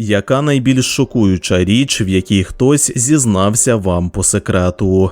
Яка найбільш шокуюча річ, в якій хтось зізнався вам по секрету?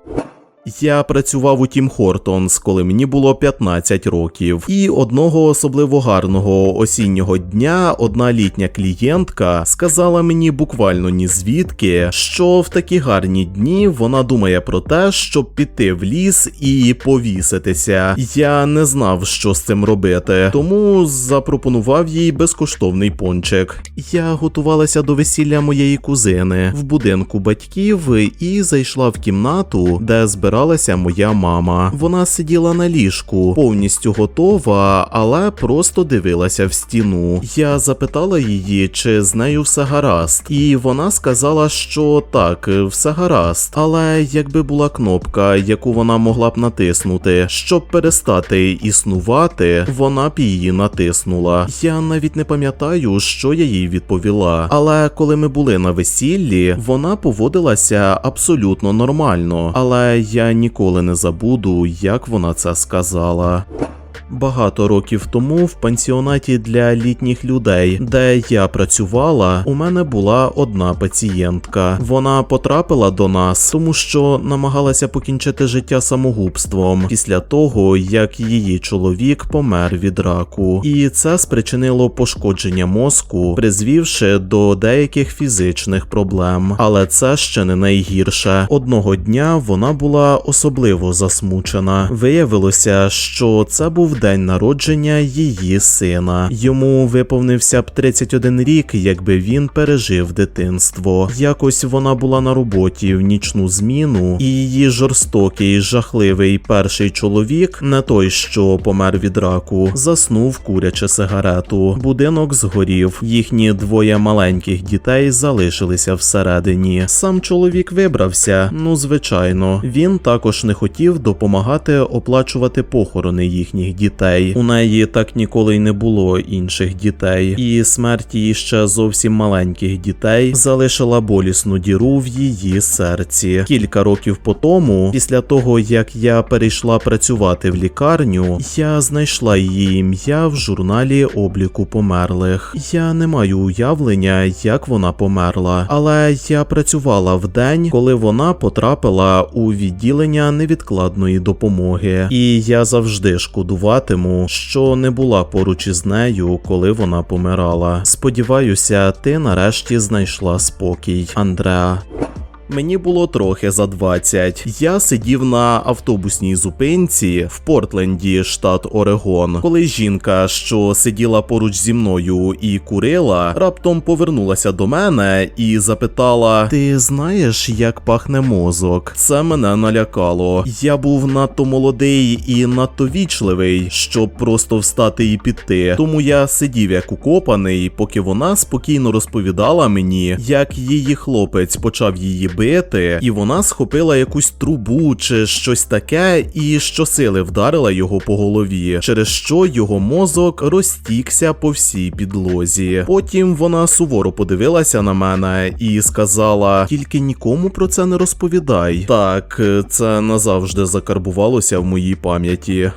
Я працював у Тім Хортонс, коли мені було 15 років, і одного особливо гарного осіннього дня одна літня клієнтка сказала мені буквально ні звідки, що в такі гарні дні вона думає про те, щоб піти в ліс і повіситися. Я не знав, що з цим робити, тому запропонував їй безкоштовний пончик. Я готувалася до весілля моєї кузини в будинку батьків і зайшла в кімнату, де збиралася моя мама. Вона сиділа на ліжку, повністю готова, але просто дивилася в стіну. Я запитала її, чи з нею все гаразд, і вона сказала, що так, все гаразд. Але якби була кнопка, яку вона могла б натиснути, щоб перестати існувати, вона б її натиснула. Я навіть не пам'ятаю, що я їй відповіла. Але коли ми були на весіллі, вона поводилася абсолютно нормально. Але я ніколи не забуду, як вона це сказала. Багато років тому в пансіонаті для літніх людей, де я працювала, у мене була одна пацієнтка. Вона потрапила до нас, тому що намагалася покінчити життя самогубством після того, як її чоловік помер від раку, і це спричинило пошкодження мозку, призвівши до деяких фізичних проблем. Але це ще не найгірше. Одного дня вона була особливо засмучена. Виявилося, що це був день народження її сина. Йому виповнився б 31 рік, якби він пережив дитинство. Якось вона була на роботі в нічну зміну, і її жорстокий, жахливий перший чоловік, не той, що помер від раку, заснув курячи сигарету. Будинок згорів. Їхні двоє маленьких дітей залишилися всередині. Сам чоловік вибрався. Ну, звичайно, він також не хотів допомагати оплачувати похорони їхніх дітей. У неї так ніколи й не було інших дітей, і смерть її ще зовсім маленьких дітей залишила болісну діру в її серці. Кілька років по тому, після того як я перейшла працювати в лікарню, я знайшла її ім'я в журналі обліку померлих. Я не маю уявлення, як вона померла, але я працювала в день, коли вона потрапила у відділення невідкладної допомоги, і я завжди шкодуватиму, що не була поруч із нею, коли вона помирала. Сподіваюся, ти нарешті знайшла спокій, Андреа. Мені було трохи за 20. Я сидів на автобусній зупинці в Портленді, штат Орегон, коли жінка, що сиділа поруч зі мною і курила, раптом повернулася до мене і запитала: Ти знаєш, як пахне мозок? Це мене налякало. Я був надто молодий і надто вічливий, щоб просто встати і піти. Тому я сидів як укопаний, поки вона спокійно розповідала мені, як її хлопець почав її бити, і вона схопила якусь трубу чи щось таке, і щосили вдарила його по голові, через що його мозок розтікся по всій підлозі. Потім вона суворо подивилася на мене і сказала: тільки нікому про це не розповідай. Так, це назавжди закарбувалося в моїй пам'яті.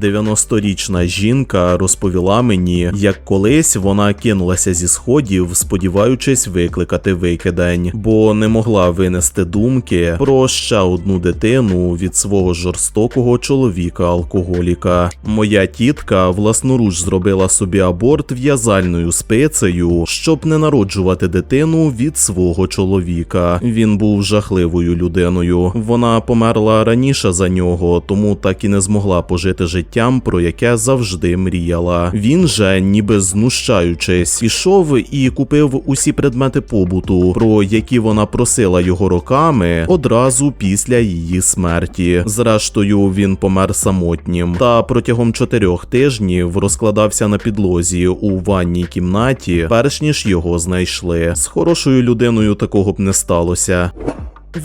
90-річна жінка розповіла мені, як колись вона кинулася зі сходів, сподіваючись викликати викидень, бо не могла винести думки про ще одну дитину від свого жорстокого чоловіка-алкоголіка. Моя тітка власноруч зробила собі аборт в'язальною спицею, щоб не народжувати дитину від свого чоловіка. Він був жахливою людиною. Вона померла раніше за нього, тому так і не змогла пожити життям, про яке завжди мріяла. Він же, ніби знущаючись, пішов і купив усі предмети побуту, про які вона просила його роками одразу після її смерті. Зрештою, він помер самотнім та протягом чотирьох тижнів розкладався на підлозі у ванній кімнаті, перш ніж його знайшли. З хорошою людиною такого б не сталося.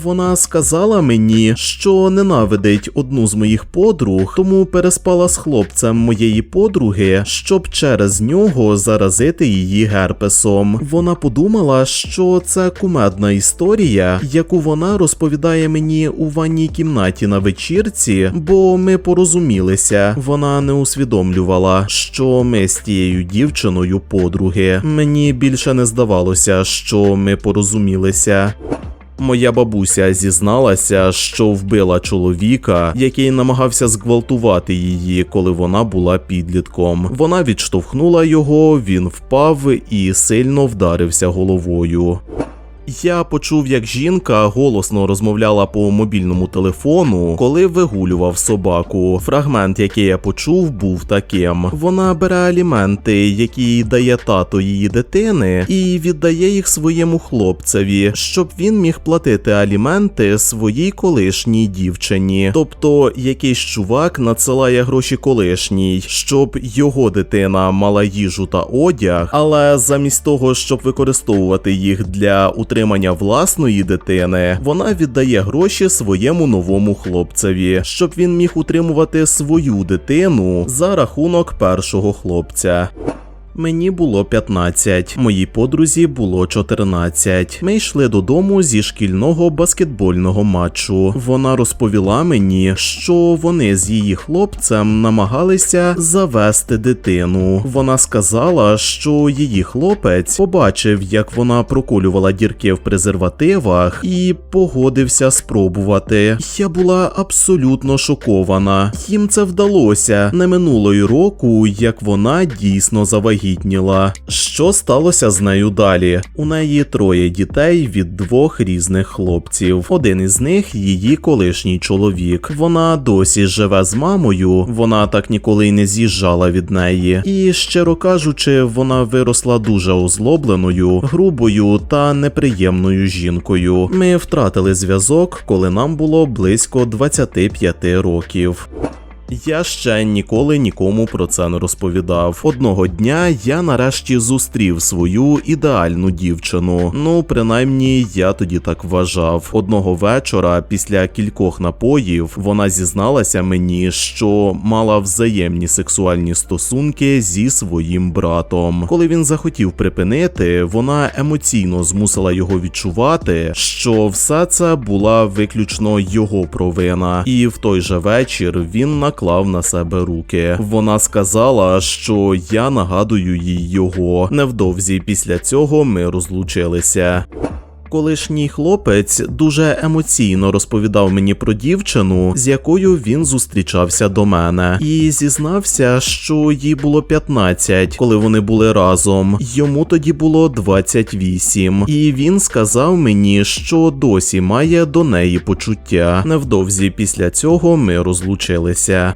Вона сказала мені, що ненавидить одну з моїх подруг, тому переспала з хлопцем моєї подруги, щоб через нього заразити її герпесом. Вона подумала, що це кумедна історія, яку вона розповідає мені у ванній кімнаті на вечірці, бо ми порозумілися. Вона не усвідомлювала, що ми з тією дівчиною подруги. Мені більше не здавалося, що ми порозумілися. Моя бабуся зізналася, що вбила чоловіка, який намагався зґвалтувати її, коли вона була підлітком. Вона відштовхнула його, він впав і сильно вдарився головою. Я почув, як жінка голосно розмовляла по мобільному телефону, коли вигулював собаку. Фрагмент, який я почув, був таким: вона бере аліменти, які дає тато її дитини, і віддає їх своєму хлопцеві, щоб він міг платити аліменти своїй колишній дівчині. Тобто якийсь чувак надсилає гроші колишній, щоб його дитина мала їжу та одяг, але замість того, щоб використовувати їх для утримання власної дитини, вона віддає гроші своєму новому хлопцеві, щоб він міг утримувати свою дитину за рахунок першого хлопця. Мені було 15, моїй подрузі було 14. Ми йшли додому зі шкільного баскетбольного матчу. Вона розповіла мені, що вони з її хлопцем намагалися завести дитину. Вона сказала, що її хлопець побачив, як вона проколювала дірки в презервативах, і погодився спробувати. Я була абсолютно шокована. Їм це вдалося не минулої року, як вона дійсно завагітніла. Що сталося з нею далі? У неї троє дітей від двох різних хлопців. Один із них її колишній чоловік. Вона досі живе з мамою, вона так ніколи й не з'їжджала від неї. І щиро кажучи, вона виросла дуже озлобленою, грубою та неприємною жінкою. Ми втратили зв'язок, коли нам було близько 25 років. Я ще ніколи нікому про це не розповідав. Одного дня я нарешті зустрів свою ідеальну дівчину. Ну, принаймні, я тоді так вважав. Одного вечора, після кількох напоїв, вона зізналася мені, що мала взаємні сексуальні стосунки зі своїм братом. Коли він захотів припинити, вона емоційно змусила його відчувати, що все це була виключно його провина, і в той же вечір він наклав на себе руки. Вона сказала, що я нагадую їй його. Невдовзі після цього ми розлучилися. Колишній хлопець дуже емоційно розповідав мені про дівчину, з якою він зустрічався до мене, і зізнався, що їй було 15, коли вони були разом. Йому тоді було 28. І він сказав мені, що досі має до неї почуття. Невдовзі після цього ми розлучилися.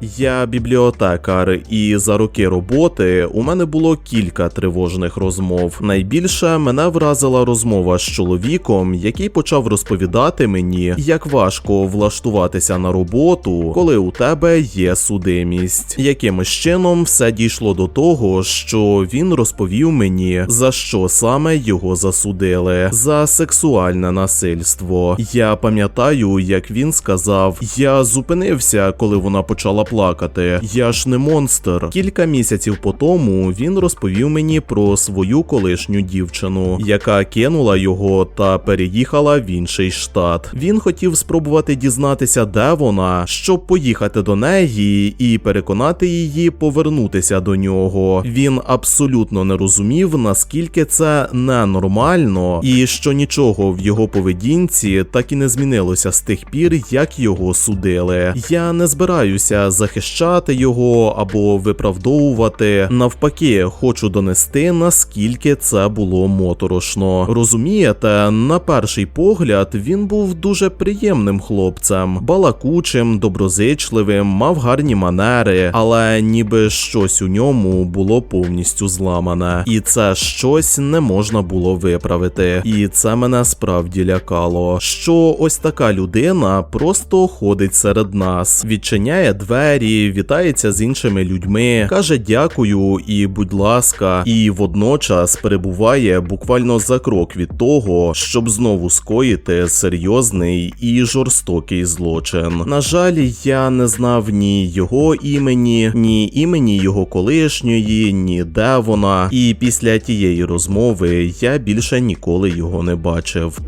Я бібліотекар, і за роки роботи у мене було кілька тривожних розмов. Найбільше мене вразила розмова з чоловіком, який почав розповідати мені, як важко влаштуватися на роботу, коли у тебе є судимість. Якимось чином все дійшло до того, що він розповів мені, за що саме його засудили за сексуальне насильство. Я пам'ятаю, як він сказав: Я зупинився, коли вона почала плакати. Я ж не монстр. Кілька місяців по тому він розповів мені про свою колишню дівчину, яка кинула його та переїхала в інший штат. Він хотів спробувати дізнатися, де вона, щоб поїхати до неї і переконати її повернутися до нього. Він абсолютно не розумів, наскільки це ненормально, і що нічого в його поведінці так і не змінилося з тих пір, як його судили. Я не збираюся захищати його або виправдовувати. Навпаки, хочу донести, наскільки це було моторошно. Розумієте, на перший погляд він був дуже приємним хлопцем, балакучим, доброзичливим, мав гарні манери, але ніби щось у ньому було повністю зламане, і це щось не можна було виправити. І це мене справді лякало. Що ось така людина просто ходить серед нас, відчиняє двері двері, вітається з іншими людьми, каже дякую і будь ласка, і водночас перебуває буквально за крок від того, щоб знову скоїти серйозний і жорстокий злочин. На жаль, я не знав ні його імені, ні імені його колишньої, ні де вона. І після тієї розмови я більше ніколи його не бачив.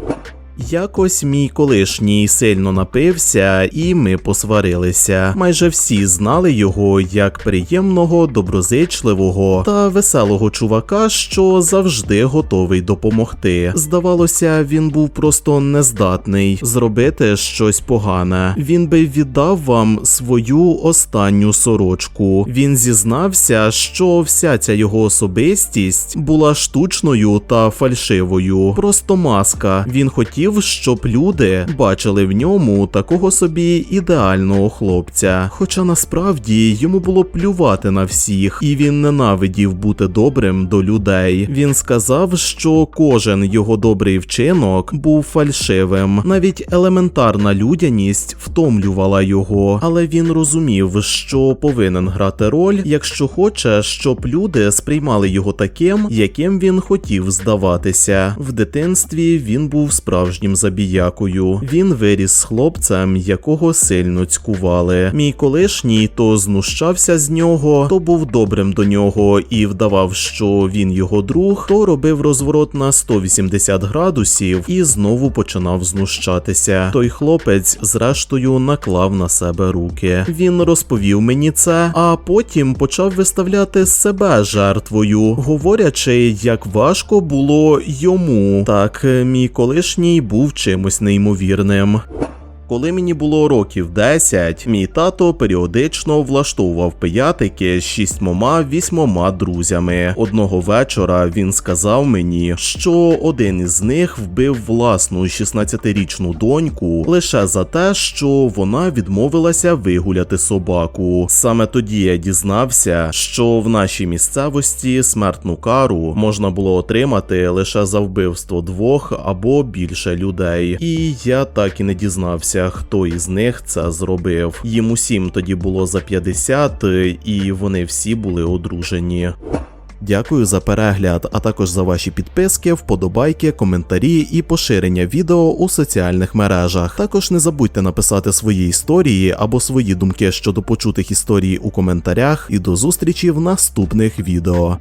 Якось мій колишній сильно напився, і ми посварилися. Майже всі знали його як приємного, доброзичливого та веселого чувака, що завжди готовий допомогти. Здавалося, він був просто нездатний зробити щось погане. Він би віддав вам свою останню сорочку. Він зізнався, що вся ця його особистість була штучною та фальшивою. Просто маска. Він хотів, щоб люди бачили в ньому такого собі ідеального хлопця. Хоча насправді йому було плювати на всіх, і він ненавидів бути добрим до людей. Він сказав, що кожен його добрий вчинок був фальшивим. Навіть елементарна людяність втомлювала його, але він розумів, що повинен грати роль, якщо хоче, щоб люди сприймали його таким, яким він хотів здаватися. В дитинстві він був справжнім забіякою. Він виріс з хлопцем, якого сильно цькували. Мій колишній то знущався з нього, то був добрим до нього і вдавав, що він його друг, то робив розворот на 180 градусів і знову починав знущатися. Той хлопець, зрештою, наклав на себе руки. Він розповів мені це, а потім почав виставляти себе жертвою, говорячи, як важко було йому. Так, мій колишній був чимось неймовірним. Коли мені було років 10, мій тато періодично влаштовував пиятики з шістьмома вісьмома друзями. Одного вечора він сказав мені, що один із них вбив власну 16-річну доньку лише за те, що вона відмовилася вигуляти собаку. Саме тоді я дізнався, що в нашій місцевості смертну кару можна було отримати лише за вбивство двох або більше людей. І я так і не дізнався, хто із них це зробив. Їм усім тоді було за 50, і вони всі були одружені. Дякую за перегляд, а також за ваші підписки, вподобайки, коментарі і поширення відео у соціальних мережах. Також не забудьте написати свої історії або свої думки щодо почутих історій у коментарях. І до зустрічі в наступних відео.